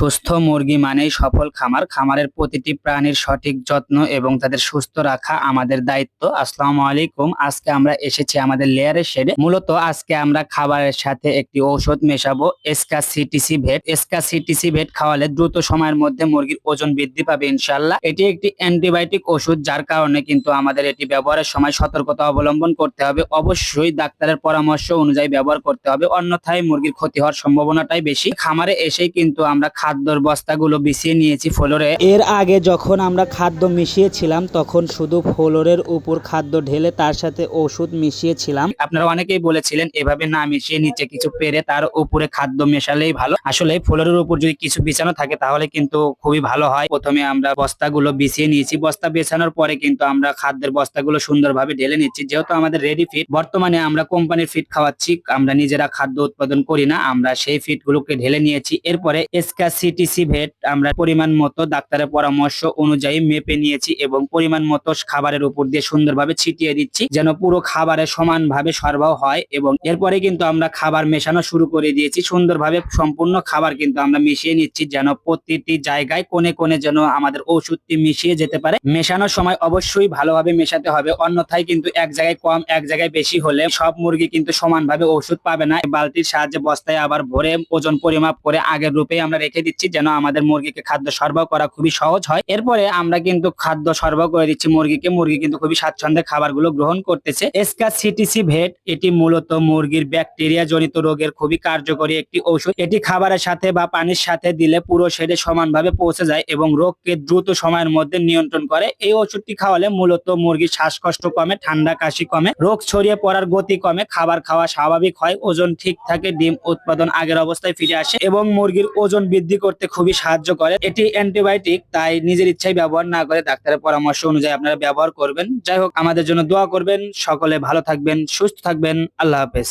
সুস্থ মুরগি মানেই সফল খামার। খামারের প্রতিটি প্রাণীর সঠিক যত্ন এবং তাদের সুস্থ রাখা আমাদের দায়িত্ব। আসসালামু আলাইকুম। আজকে আমরা এসেছি আমাদের লেয়ারের শেডে। মূলত আজকে আমরা খাবারের সাথে একটি ঔষধ মেশাবো এসকা সিটিসি ভেট। এসকা সিটিসি ভেট খাওয়ালে দ্রুত সময়ের মধ্যে মুরগির ওজন বৃদ্ধি পাবে ইনশাল্লাহ এটি একটি অ্যান্টিবায়োটিক ওষুধ, যার কারণে কিন্তু আমাদের এটি ব্যবহারের সময় সতর্কতা অবলম্বন করতে হবে। অবশ্যই ডাক্তারের পরামর্শ অনুযায়ী ব্যবহার করতে হবে, অন্যথায় মুরগির ক্ষতি হওয়ার সম্ভাবনাটাই বেশি। খামারে এসেই কিন্তু আমরা খাদ্যর বস্তাগুলো বিছিয়ে নিয়েছি ফ্লোরে। এর আগে যখন আমরা খাদ্য মিশিয়েছিলাম তখন শুধু ফ্লোরের উপর খাদ্য ঢেলে তার সাথে ওষুধ মিশিয়েছিলাম। আপনারা অনেকেই বলেছিলেন এভাবে না মিশিয়ে নিচে কিছু পেরে তার উপরে খাদ্য মেশালেই ভালো। আসলে ফ্লোরের উপর যদি কিছু বিছানো থাকে তাহলে কিন্তু খুবই ভালো হয়। প্রথমে আমরা বস্তাগুলো বিছিয়ে নিয়েছি। বস্তা বেছানোর পরে কিন্তু আমরা খাদ্যের বস্তাগুলো সুন্দরভাবে ঢেলে নিচ্ছি। যেহেতু আমাদের রেডি ফিট বর্তমানে আমরা কোম্পানির ফিট খাওয়াচ্ছি। আমরা নিজেরা খাদ্য উৎপাদন করি না আমরা সেই ফিট গুলোকে ঢেলে নিয়েছি। এরপরে এসকা সিটিসি ভেট আমরা পরিমাণ মতো ডাক্তারের পরামর্শ অনুযায়ী মেপে নিয়েছি এবং পরিমাণ মতো খাবারের উপর দিয়ে সুন্দরভাবে ছিটিয়ে দিচ্ছি, যেন পুরো খাবারে সমানভাবে সরবরাহ হয় এবং এরপরে কিন্তু আমরা খাবার মেশানো শুরু করে দিয়েছি, সুন্দরভাবে সম্পূর্ণ খাবার কিন্তু আমরা মিশিয়ে নিচ্ছি, যেন প্রতিটি জায়গায় কোণে কোণে যেন আমাদের ওষুধটি মিশিয়ে যেতে পারে। মেশানোর সময় অবশ্যই ভালোভাবে মেশাতে হবে, অন্যথায় কিন্তু এক জায়গায় কম, এক জায়গায় বেশি হলে সব মুরগি কিন্তু সমানভাবে ওষুধ পাবে না। বালতির সাহায্যে বস্তায় আবার ভরে ওজন পরিমাপ করে আগের রূপে আমরা রেখে দিচ্ছি যেন আমাদের মুরগিকে খাদ্য সরবরাহ করা খুবই সহজ হয়। এরপরে আমরা কিন্তু খাদ্য সরবরাহ করে দিচ্ছি মুরগিকে। মুরগি কিন্তু খুবই স্বাচ্ছন্দ্যে খাবারগুলো গ্রহণ করতেছে। এসকা সিটিসি ভেট এটি মূলত মুরগির ব্যাকটেরিয়া জনিত রোগের খুবই কার্যকরী একটি ঔষধ। এটি খাবারের সাথে বা পানির সাথে দিলে পুরো শেডে সমানভাবে পৌঁছে যায় এবং রোগকে দ্রুত সময়ের মধ্যে নিয়ন্ত্রণ করে। এই ওষুধটি খাওয়ালে মূলত মুরগির শ্বাসকষ্ট কমে, ঠান্ডা কাশি কমে, রোগ ছড়িয়ে পড়ার গতি কমে, খাবার খাওয়া স্বাভাবিক হয়, ওজন ঠিক থাকে, ডিম উৎপাদন আগের অবস্থায় ফিরে আসে এবং মুরগির ওজন বৃদ্ধি করতে খুবই সাহায্য করে। এটি অ্যান্টিবায়োটিক, তাই নিজের ইচ্ছায় ব্যবহার না করে ডাক্তারের পরামর্শ অনুযায়ী আপনারা ব্যবহার করবেন। যাই হোক, আমাদের জন্য দোয়া করবেন। সকলে ভালো থাকবেন, সুস্থ থাকবেন। আল্লাহ হাফেজ।